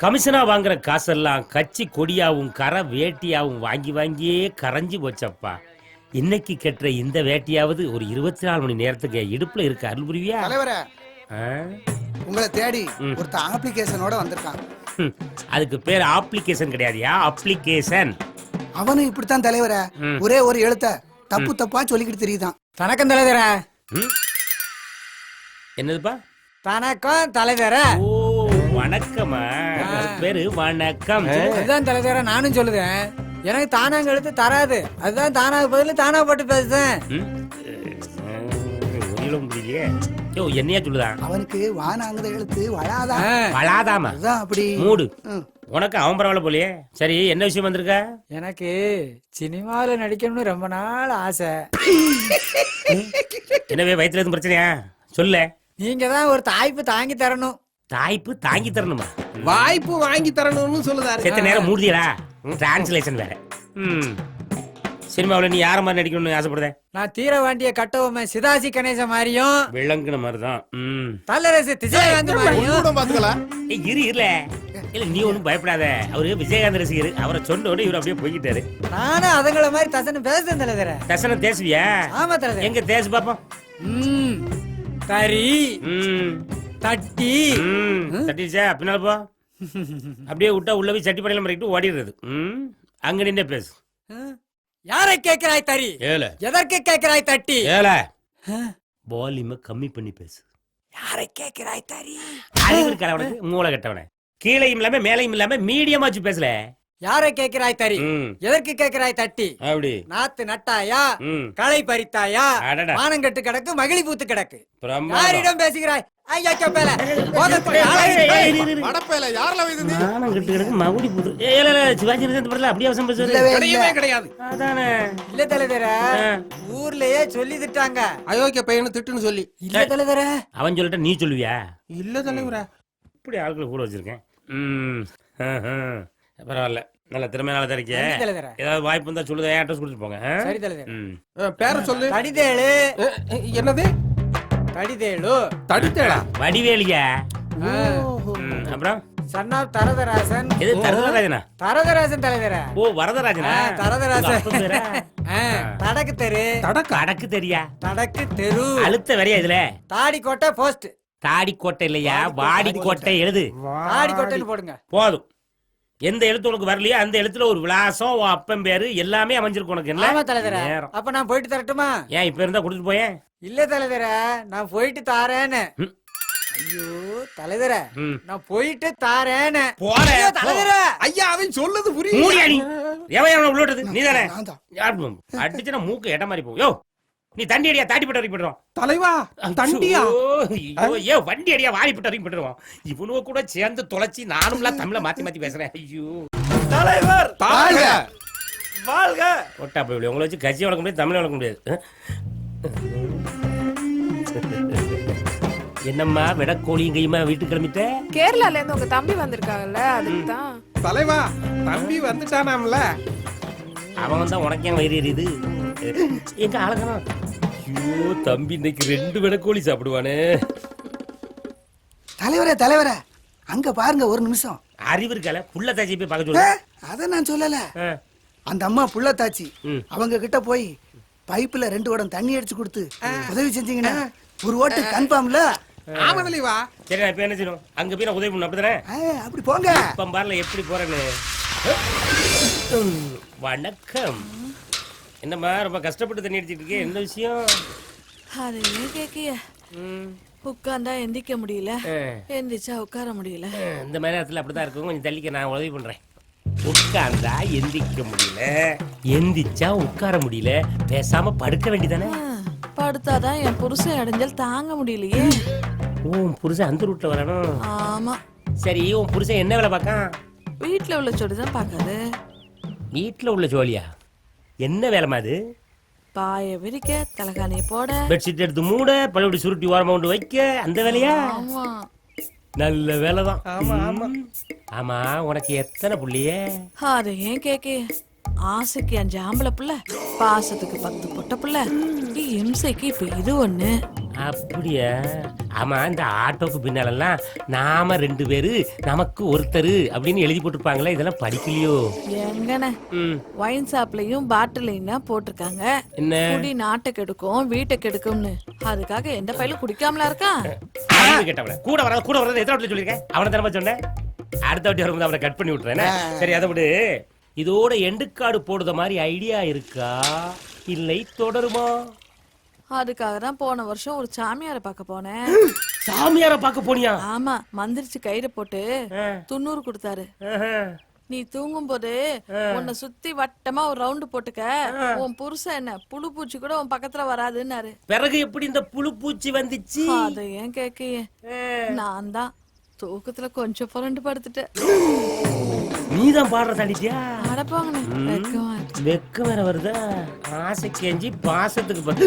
கமிஷனா வாங்குற காசெல்லாம் கட்சி கொடியாவும் கரை வேட்டியாவும் வாங்கி வாங்கியே கரைஞ்சு போச்சப்பா. இன்னைக்கு கெட்டுற இந்த வேட்டியாவது ஒரு இருபத்தி நாலு மணி நேரத்துக்கு இடுப்புல இருக்க அருள் புரிவியா? தலைவரே? உங்களை தேடி ம். ஒருத்தன் ஆப்ளிகேஷனோட வந்திருக்கான். அதுக்கு பேர் அப்ளிகேஷன் கிடையாதுயா? அப்ளிகேஷன் அவனும் இப்படித்தான் தலைவரே. ஒரே ஒரு எழுத்த தப்பு தப்பா சொல்லிக்கிட்டு தெரியுதான். வணக்கம் தலைவர. என்னதுப்பா? வணக்கம் தலைவர. ஓ வணக்கமா பேரு வணக்கம். அதுதான் தலைவர நானும் சொல்லுதேன். எனக்கு தானாங்க எழுத்து தராது. அதுதான் தானாக பதில் தானா போட்டு பேசுதேன். ம்? ஒண்ணும் முடியலையே யோ என்னையா சொல்லுதா? அவனுக்கு வானாங்கிற எழுத்து வளாதான் வளாதாமா? அதுதான் அப்படி. மூடு. உனக்கு அவன் பரவாயில்ல போலயே. சரி என்ன விஷயம் வந்திருக்க? எனக்கு சினிமால நடிக்கணும்னு ரொம்ப நாள் ஆசை. என்னவே வயித்துல எதுவும் பிரச்சனையா? சொல்ல. நீங்க தான் ஒரு தாய்ப்பு தாங்கி தரணும். தாய்ப்பு தாங்கி தரணுமா? வாய்ப்பு வாங்கி தரணும்னு சொல்லுதாரு. செத்த நேரம் மூடியடா டிரான்ஸ்லேஷன் வேற. ம். சினிமாவில் நீ யார மாதிரி நடிக்கணும்னு ஆசைப்படுத? நான் தீர வேண்டிய கட்டவுமே சிதாசி கணேச மாதிரியும் விளங்குன மாதிரி தான் ம் தல்லரசு திசைகாந்த் மாதிரியும். கூட பாத்துக்கலாம் ஏய், இரு இருல இல்ல நீ ஒன்றும் பயப்படாத. அவரு விஜயகாந்த் ரசிகர். அவரை சொன்ன உடனே இவர் அப்படியே போய்கிட்டாரு நானும் அதுங்கள மாதிரி தசன்னு பேசுறேன் தலைவர? தசனம் தேசுவியா ஆமா தலைவர எங்க தேசு பாப்போம். ம். தரி ம். தட்டி. ம். தட்டிச்சா பின்னால போ. அப்படியே விட்டா உள்ள போய் சட்டி படையில மறைக்கிட்டு ஓடிடுறது. ம். அங்க நின்னே பேசு. யாரை கேட்கிறாய் தரி ஏல எதற்கு கேட்கிறாய் தட்டி? ஏல? வால்யூமை கம்மி பண்ணி பேசு. யாரை கேட்கிறாய் தரி அறிவு இருக்கா அவனுக்கு? மூளை கட்டவன. கீழையும் இல்லாம மேலையும் இல்லாம மீடியமா வச்சு பேசல. யாரை கேட்கிறாய் தரி ம். எதற்கு கேட்கிறாய் தட்டி? அப்படி. நாத்து நட்டாயா? களை பறித்தாயா? மானங்கட்டு கிடக்கு மகிழி பூத்து கிடக்கு. யாரிடம் பேசுகிறாய்? ஐயா இரு. வடப்பேல யாரெல்லாம் வைத்தது நானும் கிட்ட கிடக்கு மகுடி புது ஏய், இல்ல, இல்ல, சிவாஜி கணேசன் படத்துல அப்படியே அவசரம் பேசுவாரு. இல்லவே இல்ல. கிடையவே கிடையாது. அதானே. இல்ல தலைவர. ஊர்லயே சொல்லி திட்டாங்க. அயோக்கிய பையனு திட்டுன்னு சொல்லி. இல்ல தலைவர. அவன் சொல்லிட்ட நீ சொல்லுவியா? இல்ல தலைவரா. இப்படி ஆட்களை கூட வச்சிருக்கேன். ம். பரவாயில்ல. நல்ல திறமையால தரிக்க நன்றி தலைவர ஏதாவது வாய்ப்பு இருந்தா சொல்லுங்க அட்ரஸ் கொடுத்துட்டு போங்க ஆ? சரி தலைவர ம். பேர சொல்லு. தடிதேழு அஹ், அஹ், என்னது? தடிதேழு தடுத்தேடா வடிவேலியா. ம், அப்புறம்? சன் ஆஃப் தரதராசன். எது தரதராஜனா? தரதராசன் தலைவர ஓ வரதராஜனா? ஆ, தரதராஜன். உங்க அப்பன் பேரா? ஆ, தடக்கு தெரு. தடக்கா? கடக்கு தெரியா? தடக்கு தெரு. அழுத்த வரையா இதுல? தாடி கோட்டை போஸ்ட் தாடி கோட்டை இல்லையா வாடி கோட்டை எழுது. தாடி கோட்டைன்னு போடுங்க. போதும். எந்த எழுத்து உனக்கு வரலையோ அந்த எழுத்துல ஒரு விலாசம் உன் அப்பன் பேரு எல்லாமே அமைஞ்சிருக்கு உனக்கு என்ன? தலைவர. நேரம். அப்ப நான் போயிட்டு தரட்டுமா? ஏன் இப்ப இருந்தா கொடுத்துட்டு போயேன் இல்ல தலைவர நான் போயிட்டு தாரேன்னு. ஐயோ தலைவர ம். நான் போயிட்டு தாரேன்னு. போறேன். ஐயோ, தலைவர. ஐயா அவன் சொல்லுது நீ? எவன் எவனை உள்ள விட்டது? நீ தானே? நான் தான். அடிச்சுனா மூக்கு எட்ட மாதிரி போகும் யோ. நீ தண்டி அடியா தாட்டி போட்டு போட்டுருவோம். தலைவா தண்டியா? ஏ வண்டி அடியா வாடி போட்டு வரைக்கும் போட்டுருவோம். இவனுவ கூட சேர்ந்து தொலைச்சி நானும்லாம் தமிழ மாத்தி மாத்தி பேசுறேன். ஐயோ. தலைவர்! தாழ்க! வாழ்க! ஒட்டா போய் உங்களை வச்சு கட்சி வளர்க்க முடியாது தமிழ் வளர்க்க முடியாது. என்னம்மா விடக்கோழியும் கையுமா வீட்டுக்கு கிளம்பிட்ட? கேரளால இருந்து உங்க தம்பி வந்திருக்காங்கல்ல அதுக்கு தான் தலைவா தம்பி வந்துட்டானாம்ல. அவன் வந்தா உனக்கு வயிறு எரியுது. எங்க ஆளுங்கண்ணா ஐயோ தம்பி இன்னைக்கு ரெண்டு விடக்கோழி சாப்பிடுவானே. தலைவரே தலைவரே அங்க பாருங்க ஒரு நிமிஷம். அறிவு இருக்கால? புள்ள தாச்சி போய் பார்க்க சொல்லு அத நான் சொல்லல. அந்த அம்மா புள்ளத்தாச்சி ம். அவங்க கிட்ட போய் பைப்புல ரெண்டு குடம் தண்ணி அடிச்சு கொடுத்து உதவி செஞ்சீங்கன்னா ஒரு ஓட்டு கன்ஃபார்ம்ல? ஆமா தலைவா சரி நான் இப்ப என்ன செய்யணும்? அங்க போய் நான் உதவி பண்ணணும். அப்படிதானே அப்படி போங்க. இப்ப பாருல எப்படி போறேன்னு. வணக்கம். என்னம்மா ரொம்ப கஷ்டப்பட்டு தண்ணி அடிச்சிட்டு இருக்கே என்ன விஷயம்? அது ஏன் கேக்கிய. உட்கார்ந்தா எந்திக்க முடியல. எந்திரிச்சா உட்கார முடியல. இந்த மாதிரி நேரத்துல அப்படிதான் இருக்கும் கொஞ்சம் தள்ளிக்க நான் உதவி பண்றேன். உட்கார்ந்தா எந்திரிக்க முடியல எந்திரிச்சா உட்கார முடியல பேசாம படுக்க வேண்டியதானே படுத்தாதான் என் புருஷன் இடைஞ்சல் தாங்க முடியலையே. உன் புருஷன் அந்த ரூட்ல வரணும் ஆமா. சரி உன் புருஷன் என்ன வேலை பார்க்கான்? வீட்ல உள்ள சொடிதான் பாக்காது வீட்டுல உள்ள ஜோலியா? என்ன வேலைமா அது? பாய விரிக்க தலகாணிய போட. பெட்ஷீட் எடுத்து மூட பழையபடி சுருட்டி ஓரமா கொண்டு வைக்க. அந்த வேலையா? ஆமா. நல்ல வேலைதான். ஆமா ஆமா. ஆமா உனக்கு எத்தனை புள்ளிய? அது ஏன் கேக்கிய ஆசைக்கு அஞ்சு ஆம்பளை புள்ள பாசத்துக்கு பத்து பொட்ட புள்ள. இம்சைக்கு இப்ப இது ஒண்ணு. அப்படியா? ஆமா இந்த ஆட்டோக்கு பின்னாலெல்லாம் நாம ரெண்டு பேரு நமக்கு ஒருத்தர் அப்படின்னு எழுதி போட்டிருப்பாங்களே இதெல்லாம் படிக்கலையோ? எங்கன ம், ஒயின் ஷாப்லயும் பாட்டிலையும் தான் போட்டிருக்காங்க. என்ன? குடி நாட்டை கெடுக்கும் வீட்டை கெடுக்கும்னு. அதுக்காக எந்த பையிலும் குடிக்காமலா இருக்கான் அறிவு கெட்டவன கூட வராது கூட வராது எத்தனை வாட்டி சொல்லியிருக்கேன்? அவனை தரமா சொன்னேன்? அடுத்த வாட்டி வரும்போது அவனை கட் பண்ணி விட்டுறேன் சரி அதை விடு. இதோட எண்டுக்காடு போடுற மாதிரி ஐடியா இருக்கா? இல்லை தொடருமா? அதுக்காக தான் போன வருஷம் ஒரு சாமியாரை பார்க்க போனேன். சாமியார பார்க்க போனியா? ஆமா மந்திரிச்சு கயிறு போட்டு. துண்ணூறு கொடுத்தாரு. நீ தூங்கும் போது உன்னை சுத்தி வட்டமா ஒரு ரவுண்டு போட்டுக்க. உன் புருஷன் என்ன புழு பூச்சி கூட உன் பக்கத்துல வராதுன்னாரு. பிறகு எப்படி இந்த புழு பூச்சி வந்துச்சு? அத ஏன் கேக்கையே நான் தான் தூக்கத்துல கொஞ்சம் புரண்டு படுத்துட்டேன். நீதான் பாடுற அடப்பாங்கண்ணே வெக்கமா இருக்கு. வெக்க வேற வருதா? ஆசை கெஞ்சி பாசத்துக்கு பத்து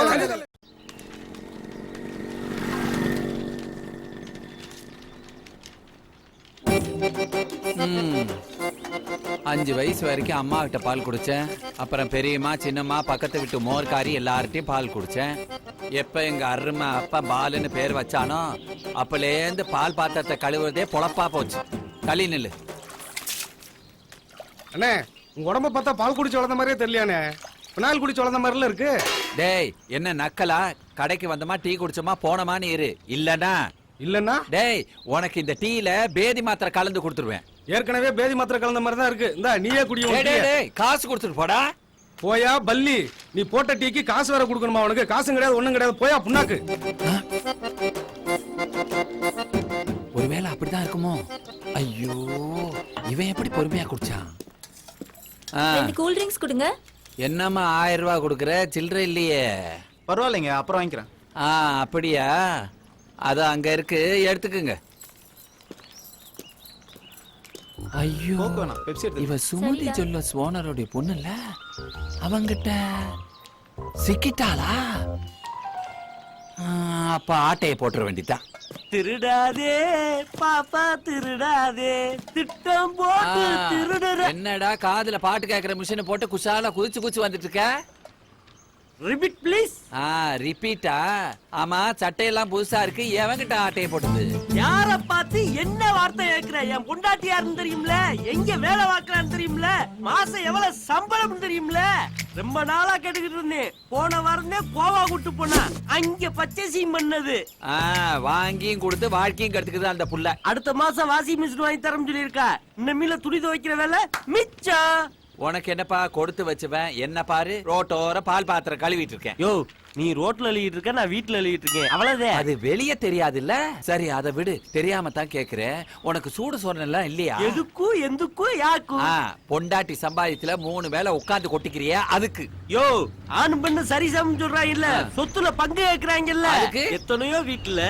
அஞ்சு வயசு வரைக்கும் அம்மா கிட்ட பால் குடிச்சேன். அப்புறம் பெரியம்மா சின்னம்மா பக்கத்து வீட்டு மோர்காரி எல்லார்ட்டையும் பால் குடிச்சேன். எப்ப எங்க அருமை அப்பா பாலுன்னு பேர் வச்சானோ அப்பலேந்து பால் பாத்திரத்தை கழுவுறதே பொழப்பா போச்சு. களி நில்லு. அண்ணே உங்க உடம்ப பார்த்தா பால் குடிச்சு வளர்ந்த மாதிரியே தெரியலையானே பினால் குடிச்சு வளர்ந்த மாதிரில இருக்கு. டேய் என்ன நக்கலா? கடைக்கு வந்தமா டீ குடிச்சோமா போனமான்னு இரு. இல்லனா? இல்லன்னா டேய் உனக்கு இந்த டீல பேதி மாத்திரை கலந்து கொடுத்துருவேன். ஏற்கனவே பேதி மாத்திரை கலந்த மாதிரி தான் இருக்கு. இந்தா நீயே குடி டேய், டேய், டேய், காசு கொடுத்துட்டு போடா. போயா பல்லி. நீ போட்ட டீக்கு காசு வேற கொடுக்கணுமா உனக்கு? காசும் கிடையாது ஒண்ணும் கிடையாது. போயா புண்ணாக்கு. ஒருவேளை அப்படிதான் இருக்குமோ? ஐயோ இவன் எப்படி பொறுமையா குடிச்சான்? கூல் ட்ரிங்க்ஸ் கொடுங்க. என்னம்மா ஆயிரம் ரூபாய் கொடுக்குற? சில்லறை இல்லையே. பரவாயில்லைங்க அப்புறம் வாங்கிக்கிறேன். ஆ அப்படியா? அது அங்க இருக்கு. எடுத்துக்குங்க. ஐயோ கோக்கு வேணாம். பெப்சி எடுத்து இவ சுமதி சொல்ல ஓனருடைய பொண்ணு இல்ல அவங்கிட்ட சிக்கிட்டாளா? ஆ, அப்ப ஆட்டையை போட்டுற வேண்டியதான் திருடாதே பாப்பா திருடாதே. திட்டம் போட்டு திருடுற என்னடா காதுல பாட்டு கேக்குற மிஷினை போட்டு குஷாலா குதிச்சு குதிச்சு வந்துட்டு இருக்க? ரிபீட் ப்ளீஸ் ஆ ரிப்பீட்டா ஆமா சட்டையெல்லாம் புதுசா இருக்கு. எவங்கிட்ட ஆட்டையை போட்டது? யார பார்த்து என்ன வார்த்தை கேக்குற என் பொண்டாட்டி யாருன்னு தெரியும்ல? எங்க வேலை பார்க்கறான்னு தெரியும்ல? மாசம் எவ்வளவு சம்பளம் தெரியும்ல? ரொம்ப நாளா கேட்டுக்கிட்டு இருந்தேன். போன வாரமே கோவா கூட்டு போனா அங்க பர்ச்சேசிங் பண்ணது. ஆ வாங்கியும் கொடுத்து வாழ்க்கையும் கத்துக்குது அந்த புள்ள. அடுத்த மாசம் வாஷிங் மிஷின் வாங்கி தரேன்னு சொல்லியிருக்கா. இனிமேல துணி துவைக்கிற வேலை மிச்சம். உனக்கு என்னப்பா கொடுத்து வச்சுவேன்? என்ன பாரு? ரோட்டோர பால் பாத்திரம் கழுவிட்டு இருக்கேன். யோ நீ ரோட்ல எழுதிட்டு இருக்க நான் வீட்டுல எழுதிட்டு இருக்கேன். அவ்வளவுதான் அது வெளிய தெரியாதுல்ல? சரி அதை விடு. தெரியாம தான் கேக்குறேன். உனக்கு சூடு சொன்னல இல்லையா? எதுக்கும் எந்துக்கும் யாக்கும் ஆ, பொண்டாட்டி சம்பாதித்துல மூணு வேளை உட்கார்ந்து கொட்டிக்கிறிய அதுக்கு. யோ ஆண் பெண்ணு சரிசம் சொல்றாங்க இல்ல சொத்துல பங்கு கேக்குறாங்கல்ல அதுக்கு? எத்தனையோ வீட்டுல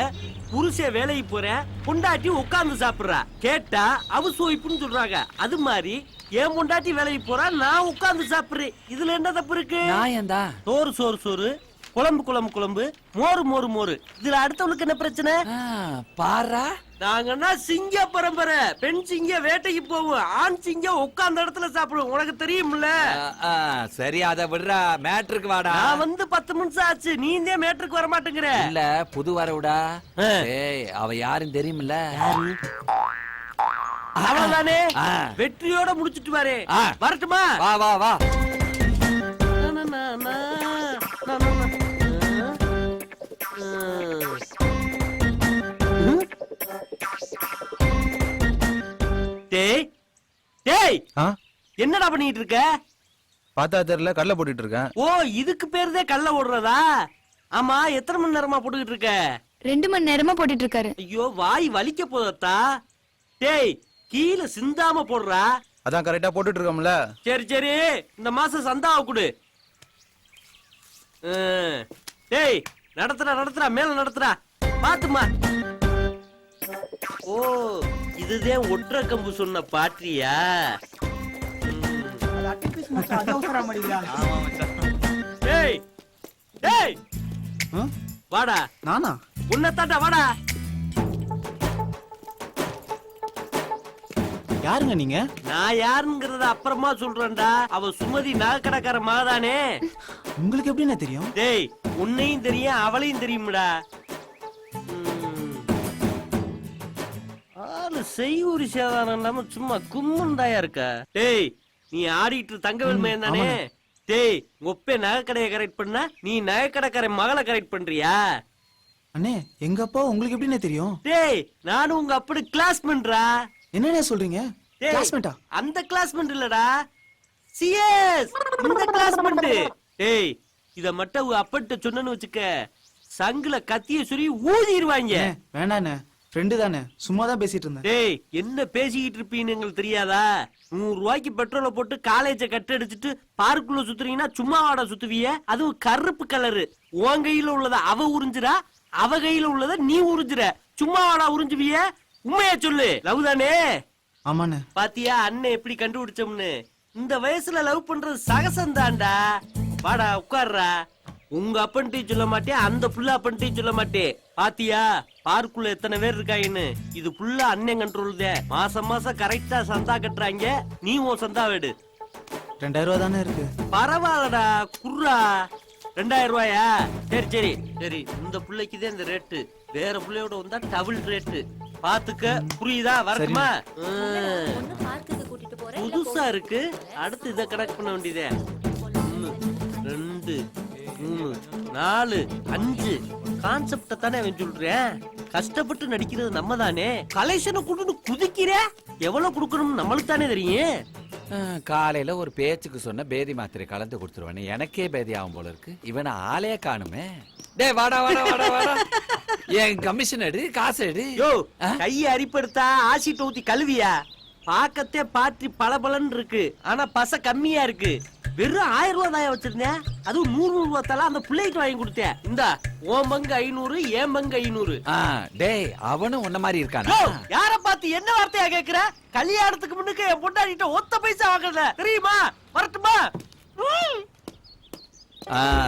புருஷன் வேலைக்கு போறேன் பொண்டாட்டி உட்கார்ந்து சாப்பிடுறா. கேட்டா அவசு வைப்புன்னு சொல்றாங்க. அது மாதிரி என் பொண்டாட்டி வேலைக்கு போறா நான் உட்கார்ந்து சாப்பிடுறேன். இதுல என்ன தப்பு இருக்கு? நியாயம்தான் சோறு சோறு சோறு. குழம்பு குழம்பு குழம்பு. மோரு மோரு மோரு. இதுல அடுத்தவளுக்கு என்ன பிரச்சனை? பாரா. நாங்கன்னா சிங்க பரம்பரை. பெண் சிங்க வேட்டைக்கு போவோம். ஆண் சிங்கம் உட்கார்ந்த இடத்துல சாப்பிடுவோம். உனக்கு தெரியும்ல? சரி அதை விடுறா. மேட்ருக்கு வாடா. நான் வந்து பத்து நிமிஷம் ஆச்சு. நீ இந்த மேட்ருக்கு வர மாட்டேங்கிற இல்ல புது வரவுடா. ஏய் அவ யாருன்னு தெரியுமில்ல? அவ்வளவுதானே. வெற்றியோட முடிச்சிட்டு வாரு. வரட்டுமா? வா வா வா. டேய் ஆ? என்னடா பண்ணிட்டு இருக்க? பார்த்தா தெரியல கடலை போட்டுட்டு இருக்கேன். ஓ இதுக்கு பேருதே கல்ல ஓடுறதா? ஆமா எத்தனை மணி நேரமா போட்டுக்கிட்டு இருக்க? ரெண்டு மணி நேரமா போட்டுட்டு இருக்காரு. ஐயோ வாய் வலிக்க போதத்தா? டேய் கீழே சிந்தாம போடுறா? அதான் கரெக்டா போட்டுட்டு இருக்கோம்ல. சரி சரி. இந்த மாசம் சந்தாவை கொடு. டேய் நடத்துறா நடத்துறா மேல நடத்துறா பாத்துமா ஓ இதுதான் ஒற்றை கம்பு சொன்ன பாட்டியா? டேய் டேய். ஆ? வாடா. நானா? உன்னத்தாண்டா வாடா. யாருங்க நீங்க? நான் யாருங்கிறத அப்புறமா சொல்றேன்டா. அவ சுமதி நகைக்கடைக்கார மகதானே. உங்களுக்கு எப்படிண்ணே தெரியும்? டேய் உன்னையும் தெரியும் அவளையும் தெரியும்டா. செய்யூரி சேதாரம் இல்லாம சும்மா கும்முண்டாயா இருக்க? டேய் நீ ஆடிட்டு தங்கவேல் மயன் தானே? டேய் ஒப்பே நகைக்கடையை கரெக்ட் பண்ண நீ நகைக்கடைக்கார மகளை கரெக்ட் பண்றியா? அண்ணே எங்க அப்பா உங்களுக்கு எப்படிண்ணே தெரியும்? டேய் நானும் உங்க அப்படி கிளாஸ்மெண்ட்ரா என்னண்ணே சொல்றீங்க? டேய், கிளாஸ்மேட்டா அந்த கிளாஸ்மெண்ட் இல்லடா. சிஎஸ் இந்த கிளாஸ்மெண்ட் டேய் இத மட்டும் உங்க அப்பட்ட சொன்னேன்னு வச்சுக்க சங்குல கத்திய சுரி ஊதிடுவாங்க. வேணாண்ணே. ஃப்ரெண்டு தானே? சும்மா தான் பேசிட்டு இருந்தேன். டேய் என்ன பேசிக்கிட்டு இருப்பீன்னு எங்களுக்கு தெரியாதா? நூறு ரூபாய்க்கு பெட்ரோலை போட்டு காலேஜ கட் அடிச்சிட்டு பார்க்குள்ள சுத்துறீங்கன்னா சும்மா வாடா சுத்துவிய. அதுவும் கருப்பு கலரு உன் கையில உள்ளத அவ உறிஞ்சுறா அவ கையில உள்ளத நீ உறிஞ்சுற. சும்மா வாடா உறிஞ்சுவிய. உண்மையா சொல்லு. லவ் தானே? ஆமாண்ணே. பாத்தியா அண்ணன் எப்படி கண்டுபிடிச்சோம்னு? இந்த வயசுல லவ் பண்றது சகசம் தான்டா. வாடா உட்கார்றா. உங்க அப்பன்ட்டையும் சொல்ல மாட்டேன் அந்த புள்ள அப்பன்ட்டையும் சொல்ல மாட்டேன். பாத்தியா பார்க்குள்ள எத்தனை பேர் இருக்காங்கன்னு இது புள்ள அண்ணன் கண்ட்ரோல் தான் மாசம் மாசம் கரெக்டா சந்தா கட்டுறாங்க. நீ உன் சந்தா வேடு. ரெண்டாயிரம் ரூபா தானே இருக்கு? பரவாயில்லடா குர்ரா ரெண்டாயிரம் ரூபாயா சரி சரி. சரி இந்த பிள்ளைக்கு தான் இந்த ரேட்டு வேற பிள்ளையோட வந்தா டபுள் ரேட்டு பாத்துக்க. புரியுதா? வரட்டுமா. புதுசா இருக்கு. அடுத்து இத கணக்கு பண்ண வேண்டியதே. ரெண்டு. மூணு நாலு அஞ்சு. கான்செப்ட தானே அவன் சொல்றேன் கஷ்டப்பட்டு நடிக்கிறது நம்ம தானே கலெக்ஷனை கொடுன்னு குதிக்கிற. எவ்வளவு கொடுக்கணும் நம்மளுக்கு தானே தெரியும். காலையில ஒரு பேச்சுக்கு சொன்ன பேதி மாத்திரை கலந்து கொடுத்துருவானே. எனக்கே பேதி ஆகும் போல இருக்கு. இவனை ஆளே காணுமே. டேய் வாடா வாடா வாடா வாடா. என் கமிஷன் எடு காசு எடு. யோ கைய அரிப்படுத்தா ஆசிட் ஊத்தி கழுவியா? பாக்கத்தே பாட்டி பளபளன்னு இருக்கு ஆனா பச கம்மியா இருக்கு. வெறும் ஆயிரம் ரூபாய் தாயா வச்சிருந்தேன். அதுவும் நூறு நூறு ரூபாய் தலா அந்த பிள்ளைக்கு வாங்கி கொடுத்தேன். இந்தா உன் பங்கு ஐநூறு என் பங்கு ஐநூறு. ஆ, டேய் அவனும் உன்ன மாதிரி இருக்கானா? யார பார்த்து என்ன வார்த்தையா கேக்குற? கல்யாணத்துக்கு முன்னுக்கு என் பொண்டாடிட்ட ஒத்த பைசா வாங்குறத தெரியுமா? வரட்டுமா?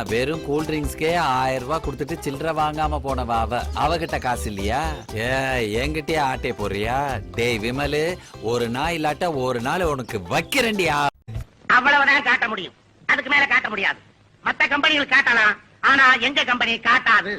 வெறும் கூல் ட்ரிங்க்ஸ்க்கே ஆயிரம் ரூபாய் கொடுத்துட்டு சில்லற வாங்காம போனவ அவ. அவகிட்ட காசு இல்லையா? ஏ என்கிட்டயே ஆட்டே போறியா டேய் விமலு ஒரு நாள் இல்லாட்ட ஒரு நாள் உனக்கு வைக்கிறேன்டியா அவ்வளவுதான் காட்ட முடியும். அதுக்கு மேல காட்ட முடியாது. மத்த கம்பெனிகள் காட்டலாம். ஆனா எங்க கம்பெனி காட்டாது?